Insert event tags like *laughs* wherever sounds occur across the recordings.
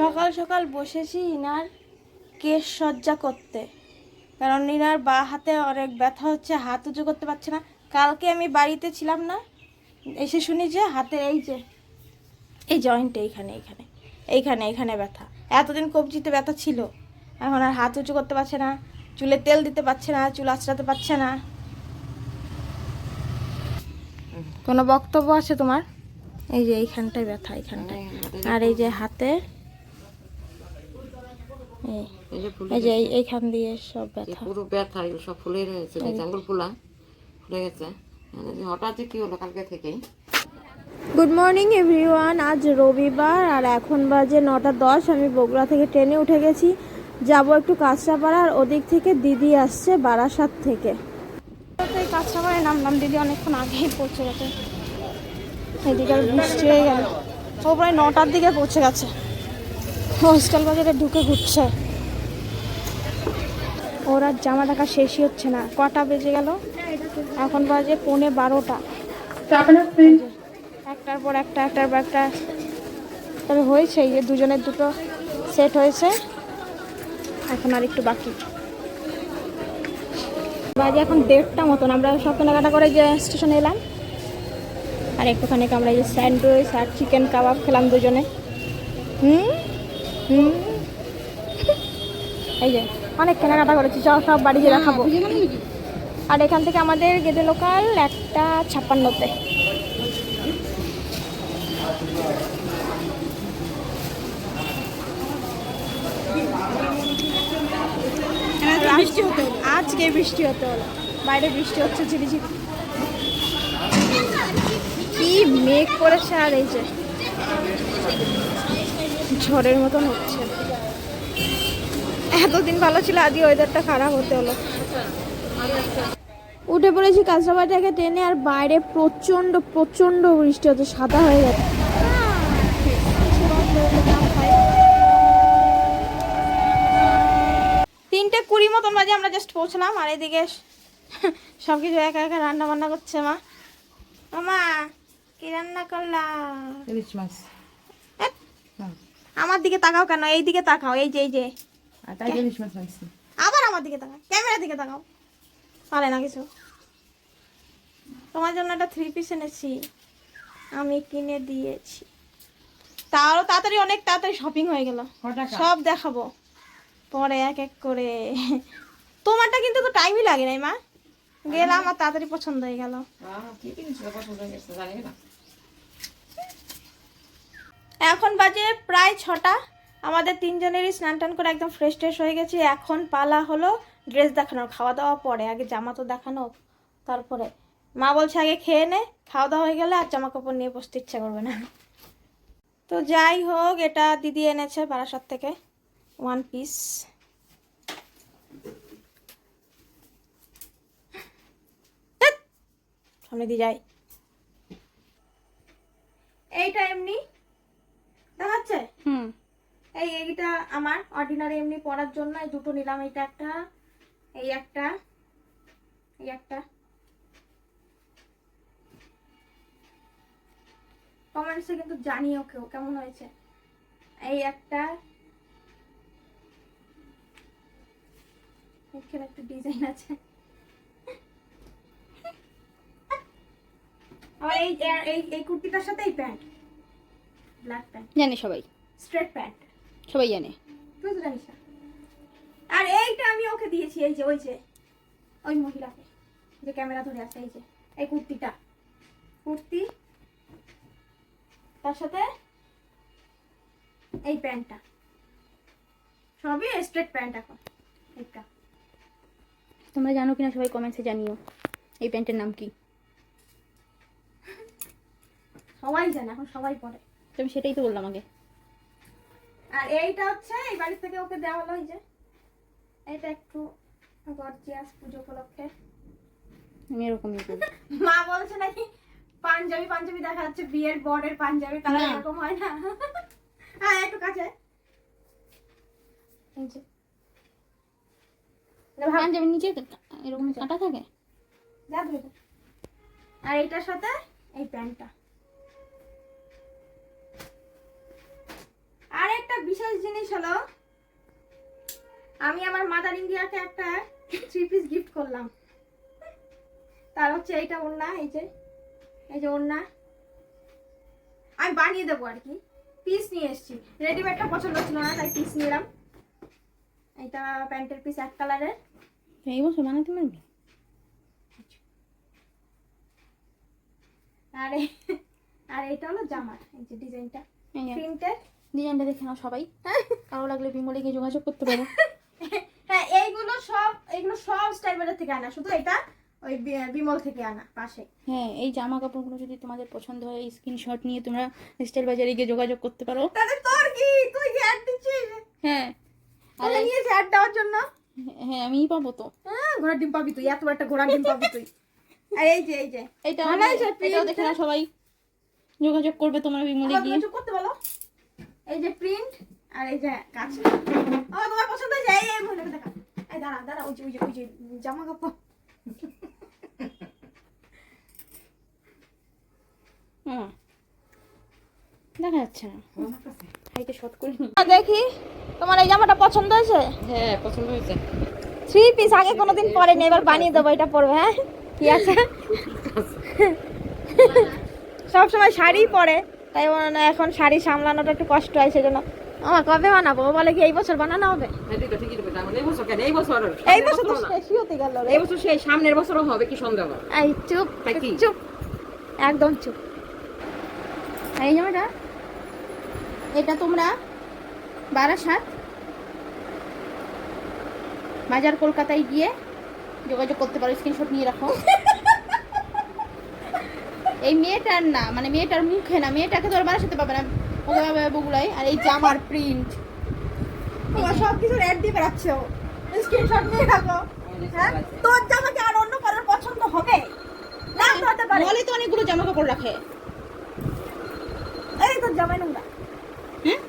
সকাল সকাল বসেছি ইনার কেশ সজ্জা করতে। কারণ ইনার বা হাতে অনেক ব্যথা হচ্ছে, হাত উঁচু করতে পারছে না। কালকে আমি বাড়িতে ছিলাম না, এসে শুনি যে হাতে এই যে, এই জয়েন্টে এইখানে এইখানে এইখানে এইখানে ব্যথা। এতদিন কবজিতে ব্যথা ছিল, এখন আর হাত উঁচু করতে পারছে না, চুলে তেল দিতে পারছে না, চুল আঁচড়াতে পারছে না। কোনো বক্তব্য আছে তোমার? এই যে এইখানটায় ব্যথা, এইখানটায়। আর এই যে হাতে এই এই যে এই এইখান দিয়ে সব ব্যথা। পুরো ব্যথা এগুলো সব ফুলে রয়েছে ফুলা ফুলে গেছে। মানে হঠাৎ কি হলো কালকে থেকেই। গুড মর্নিং এভরিওয়ান আজ রবিবার আর এখন বাজে নটা দশ। আমি বগুড়া থেকে ট্রেনে উঠে গেছি। যাব একটু কাঁচরাপাড়া আর ওদিক থেকে দিদি আসছে বারাসাত থেকে। এই কাঁচরাপাড়ায় নামলাম। দিদি অনেকক্ষণ আগেই পৌঁছে গেছে। এদিকে বৃষ্টি হয়ে গেল। ও প্রায় নটার দিকে পৌঁছে গেছে। হোস্টেল বাজারে ঢুকে ঘুরছে। ওরা জামা টাকা শেষই হচ্ছে না। কটা বেজে গেল? এখন বাজে পৌনে বারোটা। একটার পর একটা একটার পর একটা। তবে হয়েছে এই যে দুজনের দুটো সেট হয়েছে। এখন আর একটু বাকি। বাজে এখন দেড়টা মতন। আমরা সব কেনাকাটা করে যে স্টেশনে এলাম। আর একটুখানি আমরা এই যে স্যান্ডউইচ আর চিকেন কাবাব খেলাম দুজনে। হুম? এই যে, অনেক কেনাকাটা করেছি। সব সব বাড়ি গিয়ে দেখাবো। আর এখান থেকে আমাদের গেদে লোকাল একটা ছাপ্পান্নতে। আজকে বৃষ্টি হতে হলো। বাইরে বৃষ্টি হচ্ছে, ঝিরিঝিরি। কি মেঘ করেছে আর এই যে। ঝড়ের মতন হচ্ছে। এতদিন ভালো ছিল, আজকে ওয়েদারটা খারাপ হতে হলো। উঠে পড়েছি কাঁচরাবাড়িটাকে টেনে আর বাইরে প্রচণ্ড প্রচণ্ড বৃষ্টি হচ্ছে, সাদা হয়ে গেছে। তিনটে কুড়ি মতন বাজে, আমরা জাস্ট পৌঁছলাম, আর এদিকে *laughs* সব কিছু একা একা রান্না বান্না করছে মা। মামা কি রান্না করলাম? ইলিশ আমার দিকে তাকাও কেন? এই দিকে তাকাও এই যে এই যে। আবার আমার দিকে তাকাও ক্যামেরার দিকে তাকাও। পারে না কিছু। তোমার জন্য একটা থ্রি পিস এনেছি। আমি কিনে দিয়েছি। তাও তাড়াতাড়ি অনেক তাড়াতাড়ি শপিং হয়ে গেল। সব দেখাবো। পরে এক এক করে। তোমারটা কিন্তু তো টাইমই লাগে নাই মা। গেলাম আর তাড়াতাড়ি পছন্দ হয়ে গেল কি জিনিসটা পছন্দ হয়ে গেছে জানি না এখন বাজে প্রায় ছটা। আমাদের তিনজনেরই স্নান টান করে একদম ফ্রেশ ট্রেশ হয়ে গেছি। এখন পালা হলো ড্রেস দেখানোর, খাওয়া দাওয়া পরে, আগে জামা তো দেখানো, তারপরে। মা বলছে, আগে খেয়ে নে, খাওয়া দাওয়া হয়ে গেলে আর জামা কাপড় নিয়ে বসতে ইচ্ছা করবে না। তো যাই হোক, এটা দিদি এনেছে বারাসাত থেকে ওয়ান পিস সামনে দিয়ে যাই। এইটা এমনি দেখাচ্ছে? হুম। এই এইটা আমার অর্ডিনারি এমনি পরার জন্য এই দুটো নিলাম এইটা একটা এই একটা এই একটা। কমেন্টসে কিন্তু জানিও কেউ কেমন হয়েছে। এই একটা এখানে একটা ডিজাইন আছে। আর এই এই এই কুর্তিটার সাথে এই প্যান্ট ব্ল্যাক প্যান্ট জানে সবাই। স্ট্রেট প্যান্ট সবাই জানে। তুই তো জানিস না আর এইটা আমি ওকে দিয়েছি এই যে ওই যে ওই মহিলাকে যে ক্যামেরা ধরে আছে এই যে এই কুর্তিটা। কুর্তি তার সাথে এই প্যান্টটা। সবই স্ট্রেট প্যান্ট এখন এইটা। তোমরা জানো কিনা সবাই কমেন্টসে জানিও এই প্যান্টের নাম কি? সবাই জানে এখন সবাই পরে। তো আমি সেটাই তো বললাম আগে আর এইটা হচ্ছে এই বাড়ি থেকে ওকে দেওয়া হলো এই যে। এটা একটু গর্জিয়াস পুজো উপলক্ষে। আমি এরকমই *laughs* মা বলছে নাকি পাঞ্জাবি পাঞ্জাবি দেখা যাচ্ছে বিয়ের বর্ডের পাঞ্জাবি তারা না। এরকম হয় না। *laughs* হ্যাঁ একটু কাছে এই যে। পাঞ্জাবির নিচে এরকম কাটা থাকে। আর এইটার সাথে এই প্যান্টটা আর একটা বিশেষ জিনিস হলো আমি আমার মাদার ইন্ডিয়াকে একটা থ্রি পিস গিফট করলাম। তার হচ্ছে এইটা ওড়না এই যে এই যে ওড়না। আমি বানিয়ে দেবো আর কি। পিস নিয়ে এসেছি। রেডিমেডটা পছন্দ ছিল না তাই পিস নিলাম। এটা প্যান্টের পিস এক কালারের এই বছর বানাতে পারবি? আর আর এটা হলো জামার এই যে ডিজাইনটা প্রিন্টের ডিজাইনটা দেখে নাও সবাই। কারও লাগলে বিমলে গিয়ে যোগাযোগ করতে পারো। হ্যাঁ এইগুলো সব এগুলো সব স্টাইলের থেকে আনা। শুধু এটা ওই বিমল থেকে আনা পাশে। হ্যাঁ এই জামা কাপড়গুলো যদি তোমাদের পছন্দ হয় স্ক্রিনশট নিয়ে তোমরা স্টাইল বাজারে গিয়ে যোগাযোগ করতে পারো। তাহলে তোর কি? তুই কি অ্যাড দিচ্ছিস? হ্যাঁ। তাহলে নিয়েছে অ্যাড দেওয়ার জন্য? হ্যাঁ আমিই পাবো তো। হ্যাঁ ঘোড়ার ডিম পাবি তুই এত একটা ঘোড়ার ডিম পাবি তুই। আর এই যে এই যে। এইটা ভালো হয়েছে, এটাও দেখে নাও সবাই। যোগাযোগ করবে তোমরা বিমলে গিয়ে। করতে বলো। এই যে প্রিন্ট আর এই যে কাজ। আমার তোমার পছন্দ হয়েছে? এই এই মহিলাকে দেখা। এই দাঁড়া দাঁড়া ওই যে ওই যে ওই যে জামা কাপড়। হুম দেখা যাচ্ছে না। হাইটে শর্ট করে দেখি। তোমার এই জামাটা পছন্দ হয়েছে? হ্যাঁ পছন্দ হয়েছে। থ্রি পিস আগে কোনোদিন পরেনি এবার বানিয়ে দেবো এটা পরবে হ্যাঁ? কি আছে? সব সময় শাড়ি পরে। তাই এখন শাড়ি সামলানোটা একটু কষ্ট হয় সেজন্য। আমার কবে বানাবো? বলে কি এই বছর বানানো হবে? হ্যাঁ মানে এই বছর তো। শেষই হতে গেল এই বছর সেই সামনের বছরও হবে কি সন্দেহ এই চুপ চুপ একদম চুপ। এই জামাটা এটা তোমরা বারাসাত বাজার কলকাতায় গিয়ে যোগাযোগ করতে পারো স্ক্রিনশট নিয়ে রাখো। *laughs* এই মেয়েটার না মানে মেয়েটার মুখে না মেয়েটাকে তো আর বারাসাতে পাবে না। পাবে বগুড়ায় আর এই জামার প্রিন্ট তোমার সব কিছু রেড দিয়ে বেড়াচ্ছে ও। স্ক্রিনশট নিয়ে রাখো। হ্যাঁ? তোর জামাকে আর অন্য কারোর পছন্দ হবে? না হতে পারে। মলে তো অনেকগুলো জামা কাপড় রাখে। এই তোর জামাই নোংরা। হ্যাঁ?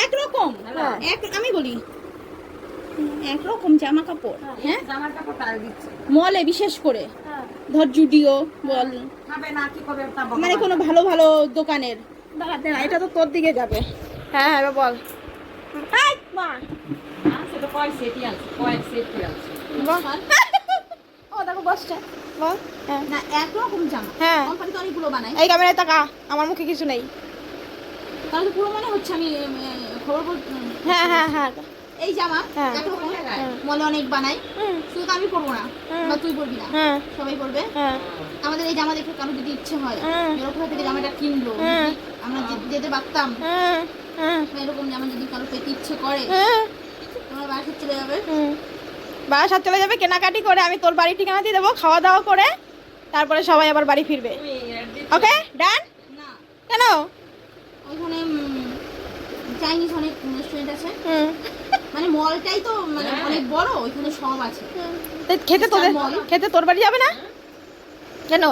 একরকম। হ্যাঁ। এক আমি বলি একরকম জামা কাপড় হ্যাঁ? জামার কাপড় মলে বিশেষ করে। হ্যাঁ ধর জুডিও বল। খাবে না কি করবে তা মানে কোনো ভালো ভালো দোকানের? দাঁড়াতে না এটা তো তোর দিকে যাবে। হ্যাঁ হ্যাঁ এবার বল। এই হ্যাঁ। হ্যাঁ। ক্যামেরায় তাকা আমার মুখে কিছু নেই। তাহলে পুরো মনে হচ্ছে আমি খবর হ্যাঁ হ্যাঁ হ্যাঁ। এই জামা হ্যাঁ। একরকম হ্যাঁ। মলে অনেক বানাই। শুধু আমি পরবো না বা তুই পরবি না। হ্যাঁ। সবাই পরবে। আমাদের এই জামা দেখে কারও যদি ইচ্ছে হয় এরকম থেকে জামাটা কিনলো আমরা যেতে পারতাম এরকম জামা যদি কারও পেতে ইচ্ছে করে তোমরা বাসা চলে যাবে। বাসার চলে যাবে কেনাকাটি করে আমি তোর বাড়ির ঠিকানা দিয়ে দেবো খাওয়া দাওয়া করে তারপরে সবাই আবার বাড়ি ফিরবে। ওকে? ডান? না। কেন? ওইখানে চাইনিজ অনেক রেস্টুরেন্ট আছে। মানে মলটাই তো মানে হ্যাঁ। অনেক বড় ওইখানে সব আছে। খেতে তোদের মল। খেতে তোর বাড়ি যাবে না? কেন?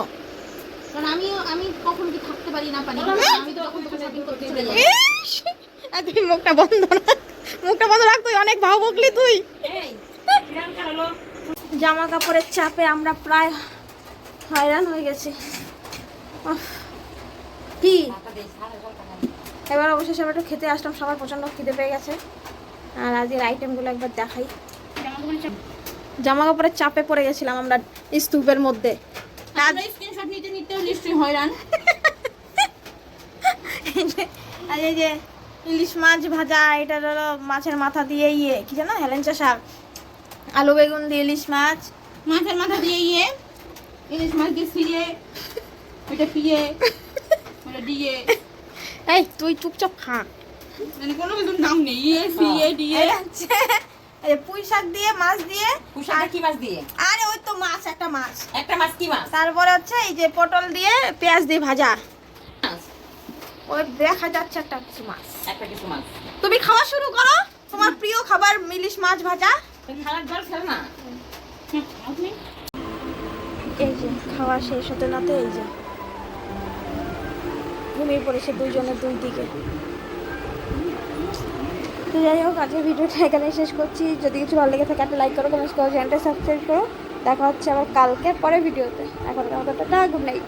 কারণ আমি আমি কখন কি থাকতে পারি না পারি। আমি তো তখন তোকে শপিং করতে চলে যাই! আর তুই মুখটা বন্ধ না মুখটা বন্ধ রাখ তুই অনেক ভাও বকলি তুই। জামা কাপড়ের চাপে আমরা প্রায় হয়রান হয়ে গেছি। কি? এবার অবশেষে আমরা একটু খেতে আসলাম সবার প্রচণ্ড খিদে পেয়ে গেছে। আর আজকের আইটেমগুলো একবার দেখাই। জামা কাপড়ের চাপে পড়ে গেছিলাম আমরা স্তূপের মধ্যে। আমরা স্ক্রিনশট নিতে নিতেও নিশ্চয়ই হয়রান। আর এই যে ইলিশ মাছ ভাজা এটা হলো মাছের মাথা দিয়ে ইয়ে কি জানো হেলেঞ্চা শাক। আলু বেগুন দিয়ে ইলিশ মাছ। মাছের মাথা দিয়ে ইয়ে ইলিশ মাছ দিয়ে ফিরে ওইটা ফিরে ওটা দিয়ে। এই তুই চুপচাপ খা। মানে কোনো কিছুর নাম নেই ইয়ে ফিরে দিয়ে এই হচ্ছে এই যে পুঁই শাক দিয়ে মাছ দিয়ে কি মাছ দিয়ে? আরে ওই তো মাছ একটা মাছ। একটা মাছ কি মাছ? তারপরে হচ্ছে এই যে পটল দিয়ে পেঁয়াজ দিয়ে ভাজা। ওই দেখা যাচ্ছে একটা কিছু মাছ। একটা কিছু মাছ। তুমি খাওয়া শুরু করো। তোমার প্রিয় খাবার ইলিশ মাছ ভাজা। খাবার জল খেল না? এই যে খাওয়া শেষ হতে নাতে এই যে। ঘুমিয়ে পড়েছে দুইজনের দুই দিকে। তো যাই হোক, আজকের ভিডিওটা এখানে শেষ করছি। যদি কিছু ভালো লেগে থাকে, একটা লাইক করো কমেন্ট করো, চ্যানেলটা সাবস্ক্রাইব করো। দেখা হচ্ছে আবার কালকে পরে ভিডিওতে। এখন টাটা গুড নাইট